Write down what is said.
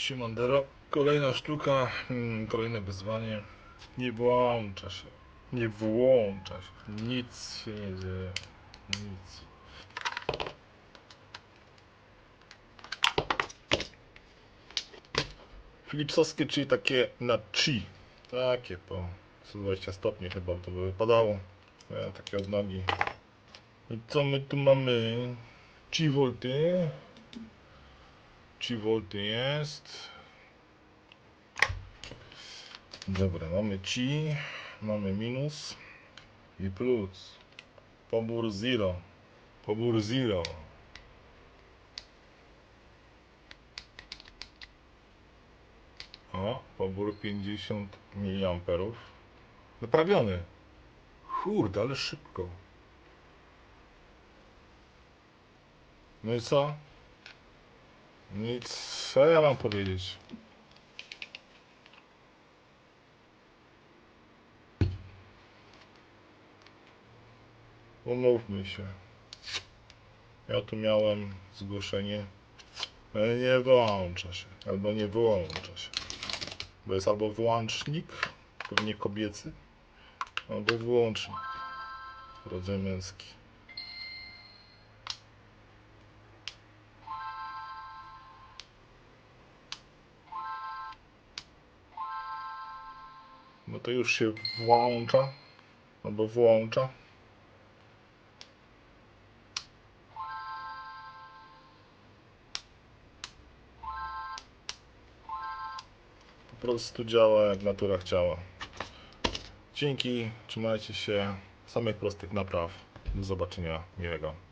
Siemandero. Kolejna sztuka, hmm, kolejne wyzwanie. Nie włącza się. Nie włącza się. Nic się nie dzieje. Nic. Philipsowskie, czyli takie na chi. Takie po 120 stopni chyba to by wypadało. Ja, takie od nogi. I co my tu mamy? Chi volty. Chi volty jest. Dobra, mamy chi, mamy minus i plus. Pobór zero. Pobór zero. O, pobór 50 mA. Naprawiony. Kurde, ale szybko. No i co? Nic, co ja mam powiedzieć? Umówmy się. Ja tu miałem zgłoszenie. ale Nie wyłącza się. Albo nie wyłącza się. Bo jest albo wyłącznik, pewnie kobiecy, albo wyłącznik. Rodzaj męski. No to już się włącza, albo włącza. Po prostu działa jak natura chciała. Dzięki, trzymajcie się, samych prostych napraw. Do zobaczenia, miłego.